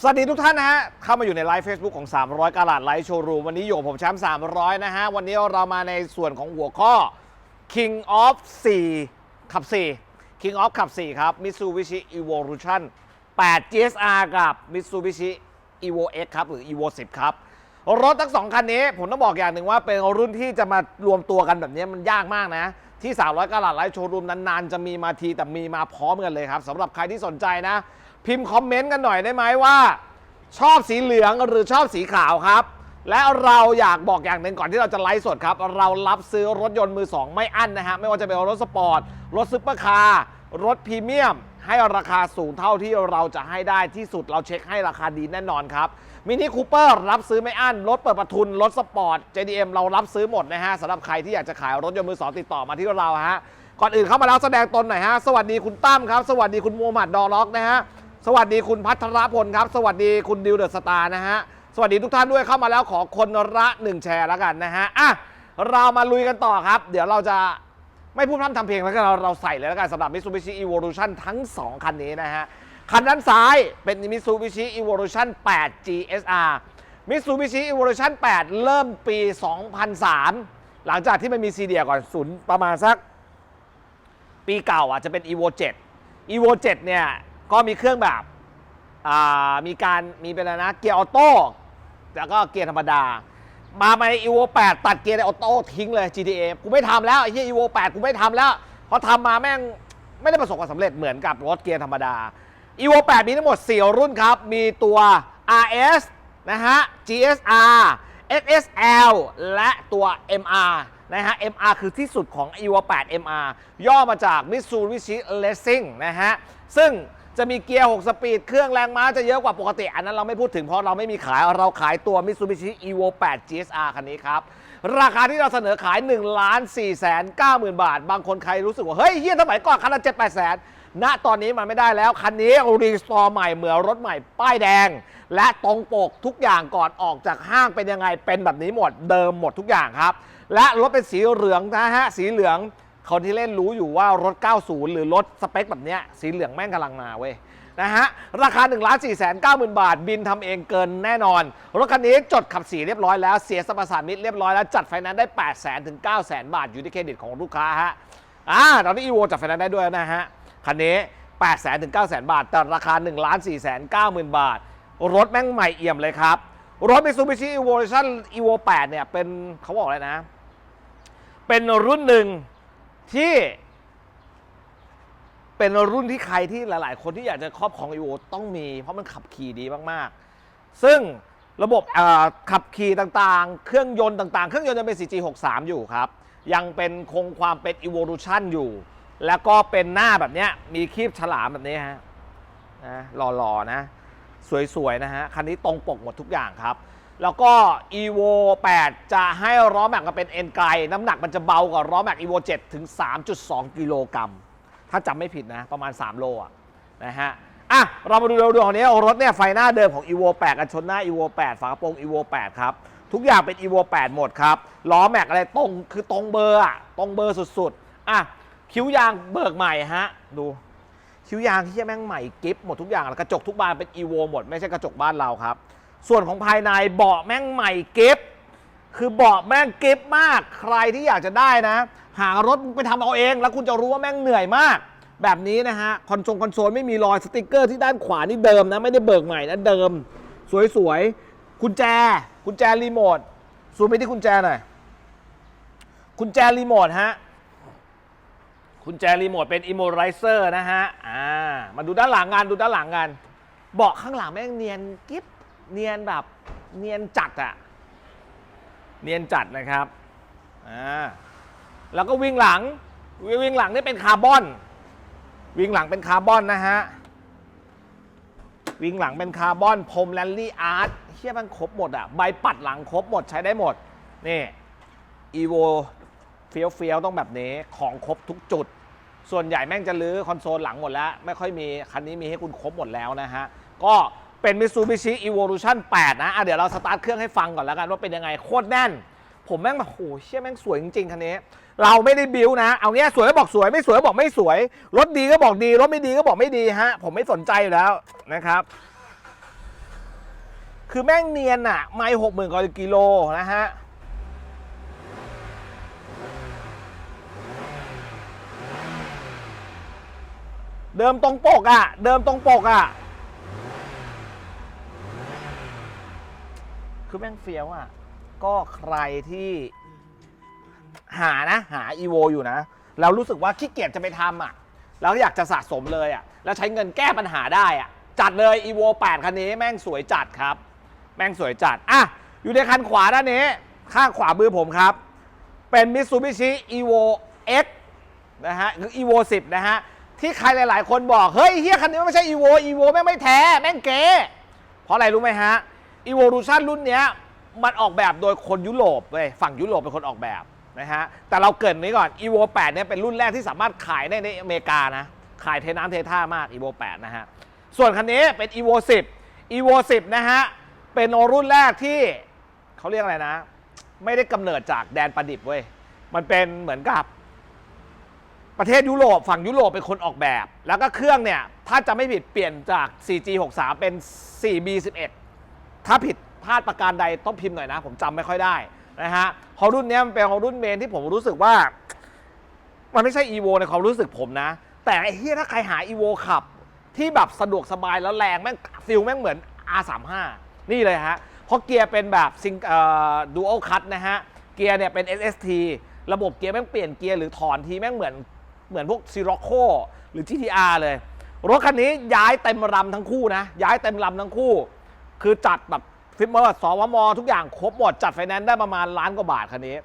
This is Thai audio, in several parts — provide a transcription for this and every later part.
สวัสดีทุกท่านนะฮะ เข้ามาอยู่ในไลฟ์ Facebook ของ 300กาลาดไลฟ์โชว์รูม วันนี้อยู่กับผมแชมป์300 นะฮะ วันนี้เรามาในส่วนของหัวข้อ King of 4 ขับ 4 King of ขับ 4 ครับ Mitsubishi Evolution 8 GSR กับ Mitsubishi Evo X ครับ หรือ Evo 10 ครับ รถทั้งสองคันนี้ ผมต้องบอกอย่างหนึ่งว่าเป็นรุ่นที่จะมารวมตัวกันแบบนี้มันยากมากนะ ที่ 300กาลาดไลฟ์โชว์รูมนานๆ จะมีมาทีแต่มีมาพร้อมกันเลยครับสำหรับใครที่สนใจนะ พิมพ์คอมเมนต์กันหน่อยได้ไหมว่า ชอบสีเหลืองหรือชอบสีขาวครับ และเราอยากบอกอย่างหนึ่งก่อนที่เราจะไลฟ์สดครับ เรารับซื้อรถยนต์มือสองไม่อั้นนะฮะไม่ว่าจะเป็นรถสปอร์ตรถซุปเปอร์คาร์รถพรีเมียม ให้ราคาสูงเท่าที่เราจะให้ได้ที่สุดเราเช็คให้ราคาดีแน่นอนครับมินิคูเปอร์รับซื้อไม่อั้น รถเปิดประทุน รถสปอร์ต JDM เรารับซื้อหมดนะฮะสำหรับใครที่อยากจะขายรถยนต์มือสองติดต่อมาที่เราฮะก่อนอื่นเข้ามาแล้วแสดงตนหน่อยฮะ สวัสดีคุณตั้มครับ สวัสดีคุณมูฮัมหมัดดอล็อกนะฮะ สวัสดีคุณพัทรพลครับ สวัสดีคุณดิวเดอะสตาร์นะฮะ สวัสดีทุกท่านด้วยเข้ามาแล้วขอคนละหนึ่งแชร์แล้วกันนะฮะอะเรามาลุยกันต่อครับ เดี๋ยวเราจะไม่พูดพร่ำทำเพลงแล้วกันเราเราใส่เลยแล้วกันสำหรับ Mitsubishi Evolution ทั้ง 2 คันนี้นะฮะ คันด้านซ้ายเป็น Mitsubishi Evolution 8 GSR Mitsubishi Evolution 8 เริ่มปี 2003 หลังจากที่มันมีซีเดียก่อนศูนย์ประมาณสัก ปีเก่าอะจะเป็น evo 7 evo 7 เนี่ย ก็มีเครื่องแบบมีการมีเป็นอะไรนะเกียร์ออโต้แล้วก็เกียร์ธรรมดา มาใน evo 8 ตัดเกียร์ออโต้ทิ้งเลย GTA กูไม่ทำแล้วไอ้ที่ evo 8 กูไม่ทำแล้ว เพราะทำมาแม่งไม่ได้ประสบความสำเร็จเหมือนกับรถเกียร์ธรรมดา evo 8 มีทั้งหมด 4 รุ่นครับ มีตัว RS นะฮะ GSR XSL และตัว MR นะฮะ MR คือที่สุดของ evo 8 MR ย่อมาจาก Mitsubishi Racing นะฮะ ซึ่ง จะมีเกียร์ 6 สปีด เครื่องแรงม้าจะเยอะกว่าปกติ อันนั้นเราไม่พูดถึงเพราะเราไม่มีขาย เราขายตัว Mitsubishi Evo 8 GSR คันนี้ครับ ราคาที่เราเสนอขาย1 4 9 0 0 0 0 บาท บางคนใครรู้สึกว่า เฮ้ยเฮียสมัยก่อนคันละ7 8แสนณตอนนี้มันไม่ได้แล้ว คันนี้รีสตอร์ใหม่เหมือนรถใหม่ ป้ายแดง และตรงปกทุกอย่างก่อนออกจากห้างเป็นยังไงเป็นแบบนี้หมดเดิมหมดทุกอย่างครับ และรถเป็นสีเหลืองนะฮะสีเหลือง คนที่เล่นรู้อยู่ว่ารถ 90 หรือรถสเปคแบบเนี้ยสีเหลืองแม่งกำลังมาเว้ยนะฮะราคา1 4 9 0 0 0 0บาท บินทำเองเกินแน่นอน รถคันนี้จดขับสีเรียบร้อยแล้วเสียสมรสามิตเรียบร้อยแล้ว จัดไฟแนนซ์ได้8 0 0 0 0 0ถึง9 0 0 0 0บาทอยู่ที่เครดิตของลูกค้าฮะอ่าตอนนี้อีโวจัดไฟแนนซ์ได้ด้วยนะฮะคันนี้8 0 0 0 0 0ถึง9 0 0 0 0บาท แต่ราคา1 4 9 0 0 0 0บาท รถแม่งใหม่เอี่ยมเลยครับ รถ Mitsubishi Evolution Evo 8เนี่ยเป็นเขาบอกเลยนะ เป็นรุ่นหนึ่ง ที่ เป็นรุ่นที่ใครที่หลาย ๆ คนที่อยากจะครอบครอง Evo ต้องมี เพราะมันขับขี่ดีมาก ๆ ซึ่งระบบขับขี่ต่างๆ เครื่องยนต์ต่าง ๆ เครื่องยนต์จะเป็น 4G63 อยู่ครับ ยังเป็นคงความเป็น Evolution อยู่ แล้วก็เป็นหน้าแบบนี้มีครีบฉลามแบบนี้ฮะนะหล่อ ๆ นะ สวย ๆ นะฮะ คันนี้ตรงปกหมดทุกอย่างครับ แล้วก็ evo 8 จะให้ล้อแม็กมาเป็นเอ็นไกล น้ำหนักมันจะเบากว่าล้อแม็ก evo 7 ถึง 3.2 กิโลกรัม ถ้าจำไม่ผิดนะประมาณ 3 โลอะนะฮะอะ เรามาดูเร็วๆของนี้รถเนี่ยไฟหน้าเดิมของ evo 8 กันชนหน้า evo 8 ฝากระโปรง evo 8 ครับ ทุกอย่างเป็น evo 8 หมดครับล้อแม็กอะไรตรงคือตรงเบอร์อะตรงเบอร์สุดๆอะคิ้วยางเบิกใหม่ฮะดูคิ้วยางที่แม่งใหม่กิฟหมดทุกอย่างแล้วกระจกทุกบานเป็น e v o หมดไม่ใช่กระจกบ้านเราครับ ส่วนของภายในเบาะแม่งใหม่เกิฟคือเบาะแม่งกิฟมาก ใครที่อยากจะได้นะ หารถไปทำเอาเอง แล้วคุณจะรู้ว่าแม่งเหนื่อยมาก แบบนี้นะฮะ คอนโซลคอนโซลไม่มีรอยสติกเกอร์ที่ด้านขวานี่เดิมนะ ไม่ได้เบิกใหม่นะเดิม สวยๆกุญแจกุญแจรีโมทซูมไปที่กุญแจหน่อยกุญแจรีโมทฮะคุณแจรีโมทเป็น Immortizer นะฮะอ่ามาดูด้านหลังกันดูด้านหลังกันเบาะข้างหลังแม่งเนียนกิ๊บ เนียนแบบเนียนจัดอะเนียนจัดนะครับอ่าแล้วก็วิ่งหลังวิ่งหลังนี่เป็นคาร์บอน วิ่งหลังเป็นคาร์บอนนะฮะวิ่งหลังเป็นคาร์บอนพรมแลนลี่อาร์ตเฮียมันครบหมดอะใบปัดหลังครบหมดใช้ได้หมดนี่ evo เฟี้ยวเฟี้ยวๆต้องแบบนี้ของครบทุกจุด ส่วนใหญ่แม่งจะลื้อคอนโซลหลังหมดแล้ว ไม่ค่อยมี คันนี้มีให้คุณครบหมดแล้วนะฮะ ก็ เป็น Mitsubishi Evolution 8 นะอะเดี๋ยวเราสตาร์ทเครื่องให้ฟังก่อนแล้วกันว่าเป็นยังไงโคตรแน่น ผมแม่งแบบโหเชี่ยแม่งสวยจริงๆคันนี้ เราไม่ได้บิวนะ เอาเงี้ยสวยก็บอกสวยไม่สวยก็บอกไม่สวย รถดีก็บอกดี รถไม่ดีก็บอกไม่ดีฮะ ผมไม่สนใจอยู่แล้วนะครับ คือแม่งเนียนอะไม่หกหมื่นกว่ากิโลนะฮะเดิมตรงปกอะเดิมตรงปกอะ คือแม่งเฟี้ยวอะ ก็ใครที่หานะ หา EVO อยู่นะแล้วรู้สึกว่าขี้เกียจจะไปทำอะแล้วอยากจะสะสมเลยอะ แล้วใช้เงินแก้ปัญหาได้อะ จัดเลย EVO 8คันนี้แม่งสวยจัดครับ แม่งสวยจัด อะ อยู่ในคันขวาด้านนี้ ข้างขวามือผมครับ เป็น Mitsubishi Evo X นะฮะคือ Evo 10 นะฮะ ที่ใครหลาย ๆ คนบอก เฮ้ยเฮียคันนี้ไม่ใช่ Evo Evo แม่งไม่แท้ แม่งเก๋เพราะอะไรรู้ไหมฮะ Evolution รุ่นเนี้ยมันออกแบบโดยคนยุโรปเว้ยฝั่งยุโรปเป็นคนออกแบบนะฮะแต่เราเกรินนี้ก่อน Evo 8เนี่ยเป็นรุ่นแรกที่สามารถขายได้ในอเมริกานะ ขายเทน้ำเทท่ามาก Evo 8นะฮะ ส่วนคันนี้เป็น Evo 10 Evo 10 นะฮะ เป็นรุ่นแรกที่เขาเรียกอะไรนะ ไม่ได้กำเนิดจากแดนประดิษฐ์เว้ย มันเป็นเหมือนกับ ประเทศยุโรปฝั่งยุโรปเป็นคนออกแบบ แล้วก็เครื่องเนี่ย ถ้าจะไม่ผิดเปลี่ยนจาก 4G 63 เป็น 4B 11 ถ้าผิดพลาดประการใดต้องพิมพ์หน่อยนะ ผมจำไม่ค่อยได้นะฮะพอรุ่นนี้มันเป็นของรุ่นเมนที่ผมรู้สึกว่า มันไม่ใช่ EVO ในความรู้สึกผมนะ แต่ไอ้เฮียถ้าใครหา EVO ขับ ที่แบบสะดวกสบายแล้วแรงแม่งฟิลแม่งเหมือน R35 นี่เลยฮะเพราะเกียร์เป็นแบบซิงเอ่อดูอัลคัตนะฮะเกียร์เนี่ยเป็น SST ระบบเกียร์แม่งเปลี่ยนเกียร์หรือถอนทีแม่งเหมือนเหมือนพวก Sirocco หรือ GTR เลย รถคันนี้ย้ายเต็มลำทั้งคู่นะย้ายเต็มลำทั้งคู่ คือจัดแบบฟิปเมอร์สวมทุกอย่างครบหมดจัดไฟแนนซ์ได้ประมาณล้านกว่าบาทคันนี้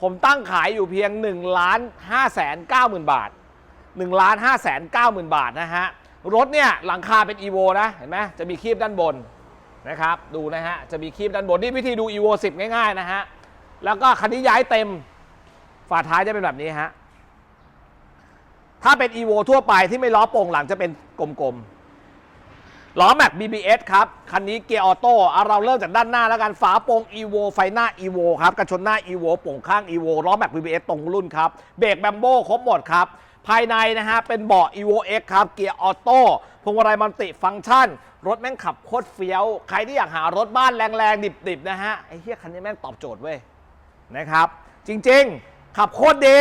ผมตั้งขายอยู่เพียง1ล้าน5แสน9หมื่นบาท1ล้าน5แสน9หมื่นบาทนะฮะ รถเนี่ยหลังคาเป็น EVO นะ เห็นไหมจะมีคีบด้านบนนะครับ ดูนะฮะ จะมีคีบด้านบน นี่วิธีดู EVO 10 ง่าย ๆ นะฮะ แล้วก็คันนี้ย้ายเต็ม ฝาท้ายจะเป็นแบบนี้ฮะ ถ้าเป็น EVO ทั่วไปที่ไม่ล้อโป่งหลังจะเป็นกลมๆ ล้อแม็ก BBS ครับ คันนี้เกียร์ออโต้เราเริ่มจากด้านหน้าแล้วกันฝาโปร่ง EVO ไฟหน้า EVO ครับกันชนหน้า EVO โป่งข้าง EVO ล้อแม็ก BBS ตรงรุ่นครับ เบรกแบมโบครบหมดครับ ภายในนะฮะ เป็นเบาะ EVO X ครับ เกียร์ออโต้พวงมาลัยมัลติฟังก์ชัน รถแม่งขับโคตรเฟี้ยว ใครที่อยากหารถบ้านแรงๆ ดิบๆ นะฮะ ไอ้เหี้ยคันนี้แม่งตอบโจทย์เว้ยนะครับ จริงๆ ขับโคตรดี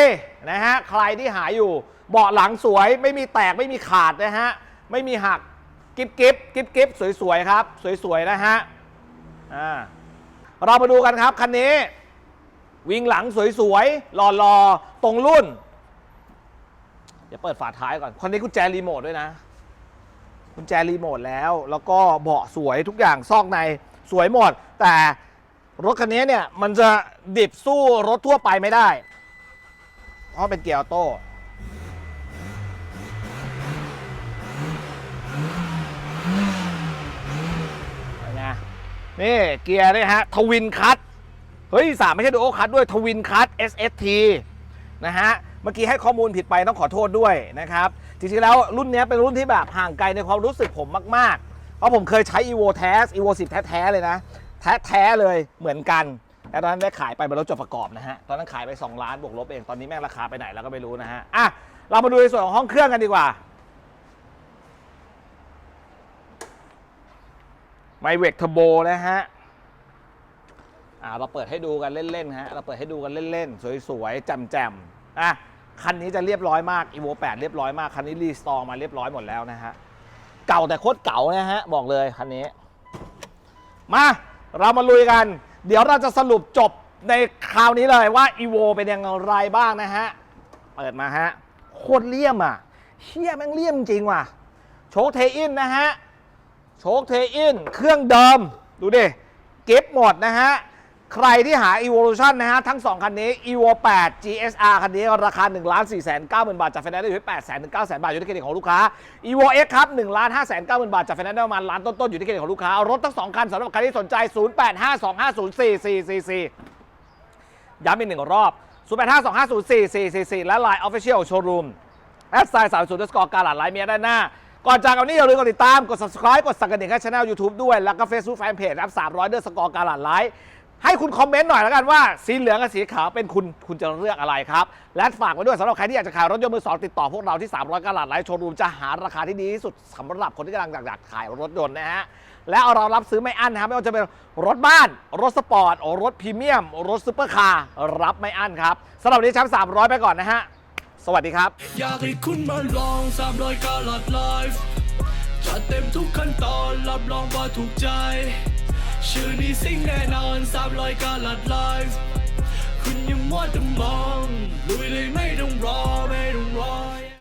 นะฮะ ใครที่หาอยู่ เบาะหลังสวย ไม่มีแตก ไม่มีขาดนะฮะ ไม่มีหัก กิบกิบกิบกิบสวยๆครับ สวยๆนะฮะอ่าเรามาดูกันครับคันนี้ วิ่งหลังสวยๆหล่อๆตรงรุ่นเดี๋ยวเปิดฝาท้ายก่อนคันนี้กุญแจรีโมทด้วยนะกุญแจรีโมทแล้ว แล้วก็เบาะสวยทุกอย่างซอกในสวยหมด แต่รถคันนี้เนี่ยมันจะดิบสู้รถทั่วไปไม่ได้ เพราะเป็นเกียร์ออโต้เป็นไง นี่เกียร์นี่ฮะทวินคัตเฮ้ยสามไม่ใช่ดูโอคัตด้วยทวินคัต SST นะฮะเมื่อกี้ให้ข้อมูลผิดไปต้องขอโทษด้วยนะครับ จริงๆแล้วรุ่นนี้เป็นรุ่นที่แบบห่างไกลในความรู้สึกผมมากๆ เพราะผมเคยใช้ evo t a s evo 10 แท้ๆเลยนะ แท้ๆเลยเหมือนกันแต่ตอนนั้นได้ขายไปเป็นรถจดประกอบนะฮะ ตอนนั้นขายไป 2 ล้านบวกลบเอง ตอนนี้แม่งราคาไปไหนแล้วก็ไม่รู้นะฮะ อะ เรามาดูในส่วนของห้องเครื่องกันดีกว่า ไมเวกเทอร์โบนะฮะอ่าเราเปิดให้ดูกันเล่นๆฮะเราเปิดให้ดูกันเล่นๆสวยๆแจ่มๆอะคันนี้จะเรียบร้อยมาก evo 8 เรียบร้อยมาก คันนี้รีสตอร์มาเรียบร้อยหมดแล้วนะฮะ เก่าแต่โคตรเก่านะฮะ บอกเลยคันนี้ มาเรามาลุยกัน เดี๋ยวเราจะสรุปจบในคราวนี้เลยว่า evo เป็นยังไรบ้างนะฮะ เปิดมาฮะ โคตรเลี่ยมอะเชี่ยแม่งเลี่ยมจริงว่ะ โชคเทอินนะฮะ โชคเทอินเครื่องเดิม ดูดิ เก็บหมดนะฮะ ใครที่หา Evolution นะฮะ ทั้ง 2 คันนี้ Evo 8 GSR คันนี้ ราคา 1 4 9 0 0 0 บาทจากไฟแนนซ์ได้อยู่ที่ 8 0 0 0 0 9 0 0 0 0 บาท อยู่ที่เครดิตของลูกค้า Evo X ครับ 1 5 9 0 0 0 บาทจากไฟแนนซ์ได้ประมาณล้านต้นๆ อยู่ที่เครดิตของลูกค้า รถทั้ง 2 คันสำหรับใครที่สนใจ 0852504444ย้ำอีกหนึ่งรอบ 0852504444 และ Line Official Showroom แอดไซน์สามศูนย์สกอร์การหลาดไลน์เมียด้านหน้า ก่อนจากกันนี้อย่าลืมกดติดตาม กด subscribe กดสั่งกระดิ่งให้ช่อง YouTube ด้วย แล้วก็ Facebook Fanpage แอป300เดือนสกอร์การหลาดไลน์ให้คุณคอมเมนต์หน่อยแล้วกันว่าสีเหลืองกับสีขาวเป็นคุณคุณจะเลือกอะไรครับ และฝากไว้ด้วยสำหรับใครที่อยากจะขายรถยนต์มือสองติดต่อพวกเราที่ 300การหลาดไลน์โชว์รูมจะหาราคาที่ดีที่สุดสำหรับคนที่กำลังอยากขายรถยนต์นะฮะและเรารับซื้อไม่อั้นนะครับไม่ว่าจะเป็นรถบ้าน รถสปอร์ตรถพรีเมียม รถซูเปอร์คาร์รับไม่อั้นครับสำหรับวันนี้แชมป์300 ไปก่อนนะฮะ สวัสดีครับ อยากให้คุณมาลอง300กาลัดไลฟ์จัดเต็มทุกขั้นตอนรับรองว่าถูกใจ ชื่อนี้สิ่งแน่นอน300กาลัดไลฟ์คุณอยังมัวแต่มองลุยเลยไม่ต้องรอไม่ต้องรอ